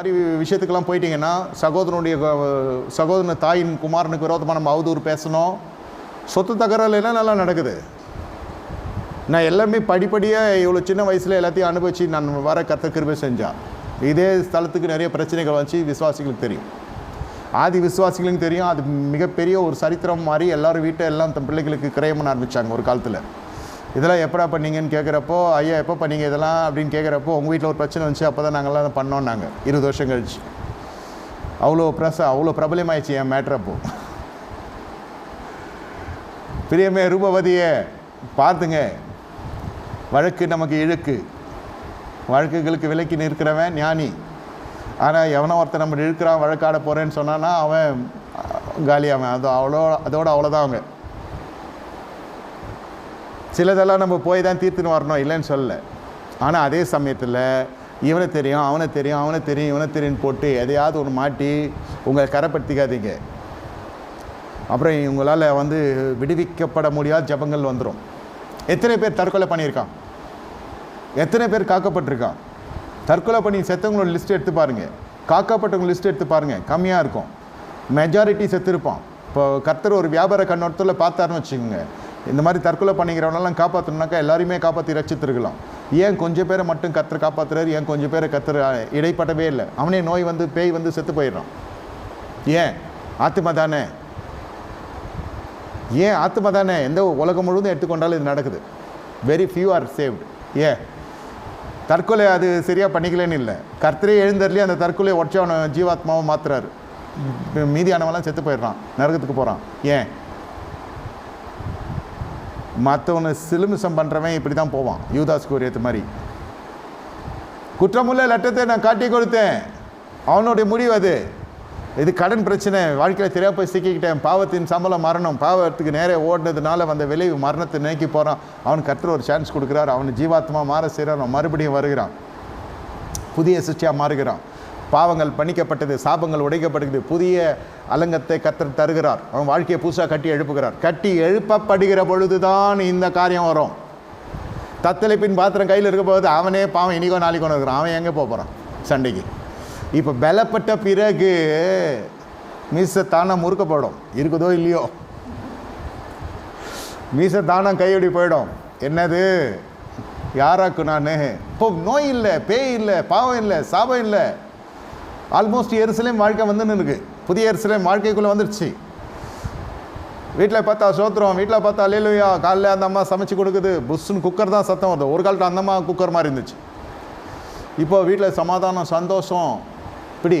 மாதிரி விஷயத்துக்கெல்லாம் போயிட்டீங்கன்னா சகோதரனுடைய சகோதரன் தாயின் குமாரனுக்கு விரோதமாக நம்ம அவதூறு பேசணும். சொத்து தகராறு நல்லா நடக்குது? நான் எல்லாமே படிப்படியாக இவ்வளோ சின்ன வயசில் எல்லாத்தையும் அனுபவித்து நான் வர கத்த கிருபை செஞ்சேன். இதே ஸ்தலத்துக்கு நிறைய பிரச்சனைகள் வந்துச்சு விசுவாசிகளுக்கு தெரியும். ஆதி விசுவாசிகளுக்கு தெரியும் அது மிகப்பெரிய ஒரு சரித்திரம் மாதிரி எல்லோரும் வீட்டை எல்லாம் தன் பிள்ளைகளுக்கு கிரயம் பண்ண ஆரம்பித்தாங்க ஒரு காலத்தில். இதெல்லாம் எப்படா பண்ணீங்கன்னு கேட்குறப்போ ஐயா எப்போ பண்ணீங்க இதெல்லாம்? அப்படின்னு கேட்குறப்போ உங்கள் வீட்டில் ஒரு பிரச்சனை வந்துச்சு அப்போ தான் நாங்கள்லாம் அதை பண்ணோம் நாங்கள் இருபது வருஷம் கழிச்சு. அவ்வளோ ப்ரெஸ் அவ்வளோ பிரபலமாயிடுச்சு என் மேட்ரப்போ பிரியமே ரூபவதியே பார்த்துங்க. வழக்கு நமக்கு இழுக்கு. வழக்குகளுக்கு விலக்கி நிற்கிறவன் ஞானி. ஆனால் எவனோ ஒருத்தன் நம்ம இழுக்கிறான் வழக்காட போகிறேன்னு சொன்னான்னா அவன் காலி அவன். அது அவ்வளோ அதோட அவ்வளோதான் அவங்க. சிலதெல்லாம் நம்ம போய் தான் தீர்த்துன்னு வரணும் இல்லைன்னு சொல்லலை. ஆனால் அதே சமயத்தில் இவனை தெரியும் அவனை தெரியும் அவனை தெரியும் இவனை தெரியும்னு போட்டு எதையாவது ஒன்று மாட்டி உங்களை கரைப்படுத்திக்காதீங்க. அப்புறம் இவங்களால் வந்து விடுவிக்கப்பட முடியாத ஜபங்கள் வந்துடும் எத்தனை பேர் தற்கொலை பண்ணியிருக்கான்? எத்தனை பேர் காக்கப்பட்டிருக்கான்? தற்கொலை பண்ணி செத்தவங்களோட லிஸ்ட் எடுத்து பாருங்கள் காக்கப்பட்டவங்க லிஸ்ட் எடுத்து பாருங்கள் கம்மியாக இருக்கும். மெஜாரிட்டி செத்துருப்பான். இப்போ கர்த்தர் ஒரு வியாபார கண்ணோட்டத்தில் பார்த்தாருன்னு வச்சுக்கோங்க. இந்த மாதிரி தற்கொலை பண்ணிக்கிறவனெல்லாம் காப்பாற்றணுனாக்கா எல்லாருமே காப்பாற்றி ரசித்திருக்கலாம் ஏன் கொஞ்சம் பேரை மட்டும் கத்தர் காப்பாற்றுறாரு ஏன் கொஞ்சம் பேரை கத்தர் இடைப்படவே இல்லை. அவனே நோய் வந்து பேய் வந்து செத்து போயிடுறான். ஏன்? ஆத்மா தானே? ஏன் ஆத்மா தானே? எந்த உலகம் முழுவதும் எடுத்துக்கொண்டாலும் இது நடக்குது. வெரி ஃபியூ ஆர் சேவ்டு ஏன்? தற்கொலை அது சரியாக பண்ணிக்கலன்னு இல்லை. கர்த்தரே எழுந்தர்லேயே அந்த தற்கொலையை உடச்சி ஜீவாத்மாவை மாத்துறாரு. மீதியானவெல்லாம் மீதியானவன்லாம் செத்து போயிடுறான் நரகத்துக்கு போகிறான் ஏன்? மற்றவனை சிலுமிசம் பண்ணுறவன் இப்படி தான் போவான் யூதாஸ் கூறியது மாதிரி. குற்றமுள்ள லட்டத்தை நான் காட்டி கொடுத்தேன். அவனுடைய முடிவு அது. இது கடன் பிரச்சனை. வாழ்க்கையில் தெரியா போய் சிக்கிக்கிட்டேன். பாவத்தின் சம்பளம் மரணம். பாவத்துக்கு நேரே ஓடினதுனால வந்த விளைவு மரணத்தை நோக்கி போகிறான் அவன் கற்று ஒரு சான்ஸ் கொடுக்குறாரு. அவன் ஜீவாத்மா மாற செய்கிறான் அவன் மறுபடியும் வருகிறான். புதிய சிருஷ்டியாக மாறுகிறான். பாவங்கள் பணிக்கப்பட்டது சாபங்கள் உடைக்கப்பட்டது புதிய அலங்கத்தை கத்தர் தருகிறார். அவன் வாழ்க்கையை புதுசாக கட்டி எழுப்புகிறார். கட்டி எழுப்பப்படுகிற பொழுதுதான் இந்த காரியம் வரும். தத்தளிப்பின் பாத்திரம் கையில் இருக்க போது அவனே பாவம் இனிக்கோ நாளைக்கோ இருக்கிறான். அவன் எங்கே போக போகிறான் சண்டைக்கு. இப்போ பலப்பட்ட பிறகு மீச தானம் முறுக்கப்படும். இருக்குதோ இல்லையோ? மீச தானம் கையொடி போயிடும். என்னது? யாராக்கு நான்? இப்போ நோய் இல்லை பேய் இல்லை பாவம் இல்லை சாபம் இல்லை. ஆல்மோஸ்ட் எருசலேம் வாழ்க்கை வந்துன்னு இருக்குது புதிய எருசலேம் வாழ்க்கைக்குள்ளே வந்துருச்சு. வீட்டில் பார்த்தா சோத்திரம் வீட்டில் பார்த்தா அலையிலுயா காலைல அந்த அம்மா சமைச்சு கொடுக்குது. புஷ்ஷுன்னு குக்கர் தான் சத்தம் வருது. ஒரு காலத்தில் அந்த அம்மா குக்கர் மாதிரி இருந்துச்சு. இப்போ வீட்டில் சமாதானம் சந்தோஷம். இப்படி